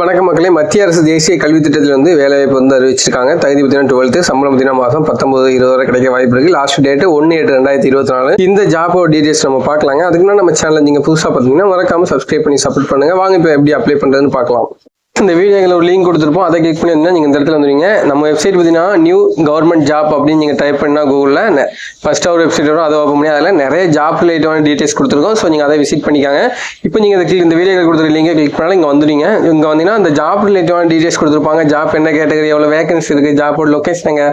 வணக்கம் மக்களே. மத்திய அரசு தேசிய கல்வி திட்டத்தில் வந்து வேலைவாய்ப்பு வந்து அறிவிச்சிருக்காங்க. தகுதி பார்த்தீங்கன்னா டுவெல்த்து சம்பளம் தினம் மாதம் பத்தொன்பது இருபது வரை கிடைக்க வாய்ப்பு இருக்கு. லாஸ்ட் டேட் ஒன்று எட்டு ரெண்டாயிரத்தி இருபத்தி நாலு. இந்த ஜாபோட டீடைல்ஸ் நம்ம பார்க்கலாங்க. அதுக்கு நம்ம சேனல் நீங்கள் புதுசாக பார்த்தீங்கன்னா மறக்காம சப்ஸ்கிரைப் பண்ணி சப்போர்ட் பண்ணுங்க. வாங்க இப்போ எப்படி அப்ளை பண்ணுறதுன்னு பார்க்கலாம். இந்த வீடியோவில் ஒரு லிங்க் கொடுத்துருப்போம். அதை கிளிக் பண்ணி வந்தீங்கன்னா நீங்கள் இந்த இடத்துல வந்துருங்க நம்ம வெப்சைட் பார்த்தீங்கன்னா நியூ கவர்மெண்ட் ஜாப் அப்படின்னு நீங்கள் டைப் பண்ணால் கூகுளில் ஃபர்ஸ்ட் ஒரு வெப்சைட் வரும் அதை ஓப்பன் பண்ணி அதில் நிறைய ஜாப் ரிலேட்டிவான டீடைல்ஸ் கொடுத்துருக்கோம். ஸோ நீங்கள் அதை விசிட் பண்ணிக்காங்க. இப்போ நீங்கள் இந்த இந்த வீடியோவில் கொடுத்துருக்க லிங்கை கிளிக் பண்ணாலும் இங்கே வந்துடுவீங்க இங்கே வந்தீங்கன்னா அந்த ஜாப் ரிலேட்டிவான டீடைல்ஸ் கொடுத்துருப்பாங்க. ஜாப் என்ன கேட்டகரி எவ்வளோ வேகன்சி இருக்குது ஜாப்போட லொக்கேஷன் எங்கே?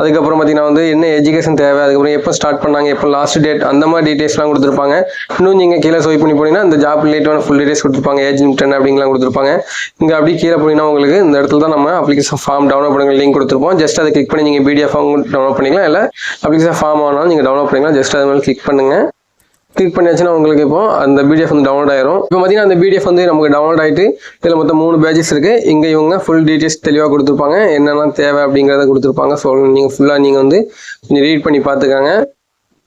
அதுக்கப்புறம் பார்த்தீங்கன்னா வந்து என்ன எஜுகேஷன் தேவை? அதுக்கப்புறம் எப்போ ஸ்டார்ட் பண்ணாங்க எப்போ லாஸ்ட் டேட் அந்த மாதிரி டீடைல்ஸ்லாம் கொடுத்துருப்பாங்க. இன்னும் நீங்கள் கீழே ஸ்வைப் பண்ணி போனீங்கன்னா அந்த ஜாப் ரிலேட்டிவான ஃபுல் டீடைல்ஸ் கொடுத்துருப்பாங்க. ஏஜ் லிமிட் அப்படிங்கலாம் கொடுத்துருப்பாங்க. இங்கே அப்படியே கீழே போனீங்கன்னா உங்களுக்கு இந்த இடத்துல தான் நம்ம அப்ளிகேஷன் ஃபார்ம் டவுன்லோட் பண்ணுங்க லிங்க் கொடுத்துருப்போம். ஜஸ்ட் அதை கிளிக் பண்ணி நீங்கள் பிடிஎஃப் டவுன்லோட் பண்ணிக்கலாம். இல்லை அப்ளிகேஷன் ஃபார்ம் ஆனாலும் நீங்கள் டவுன்லோட் பண்ணிக்கலாம். ஜஸ்ட் அது மேலே கிளிக் பண்ணுங்கள் கிளிக் பண்ணியாச்சுன்னா உங்களுக்கு இப்போ அந்த பிடிஎஃப் வந்து டவுன்லோட் ஆயிரும். இப்போ பார்த்தீங்கன்னா அந்த பிடிஎஃப் வந்து நமக்கு டவுன்லோட் ஆகிட்டு இதில் மொத்தம் மூணு பேஜஸ் இருக்குது இங்கே இவங்க ஃபுல் டீட்டெயில்ஸ் தெளிவாக கொடுத்துருப்பாங்க. என்னெல்லாம் தேவை அப்படிங்கிறத கொடுத்துருப்பாங்க. ஸோ நீங்கள் ஃபுல்லாக நீங்கள் வந்து கொஞ்சம் ரீட் பண்ணி பார்த்துக்காங்க.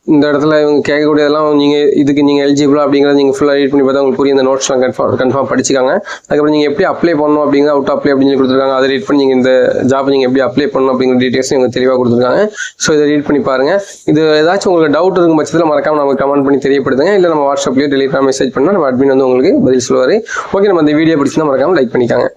இந்த இடத்துல இவங்க கேட்கக்கூடியதெல்லாம் நீங்கள் இதுக்கு நீங்கள் எலிஜிபிளா அப்படிங்கிறத நீங்கள் ஃபுல்லாக ரீட் பண்ணி பார்த்தா உங்களுக்கு புரியும். இந்த நோட்ஸ்லாம் கன்ஃபார்ம் கன்ஃபார்ம் படிச்சுக்காங்க அதுக்கப்புறம் நீங்கள் எப்படி அப்ளை பண்ணணும் அப்படிங்கிற அவுட் அப்ளை அப்படின்னு சொல்லி கொடுத்துருக்காங்க. அதை ரீட் பண்ணி நீங்கள் இந்த ஜாப் நீங்கள் எப்படி அப்ளை பண்ணணும் அப்படிங்கிற டீட்டெயில்ஸ் இவங்க தெளிவாக கொடுத்துருக்காங்க. ஸோ இதை ரீட் பண்ணி பாருங்க. இது ஏதாச்சும் உங்களுக்கு டவுட் இருக்கும் பட்சத்தில் மறக்காம நமக்கு கமெண்ட் பண்ணி தெரியப்படுத்துங்க. இல்லை நம்ம வாட்ஸ்அப்லேயோ டெலிகிராம் மெசேஜ் பண்ணால் நம்ம அட்மின் வந்து உங்களுக்கு பதில் சொல்லுவார். ஓகே நம்ம இந்த வீடியோ பிடிச்சிருந்தா மறக்காம லைக் பண்ணிக்காங்க.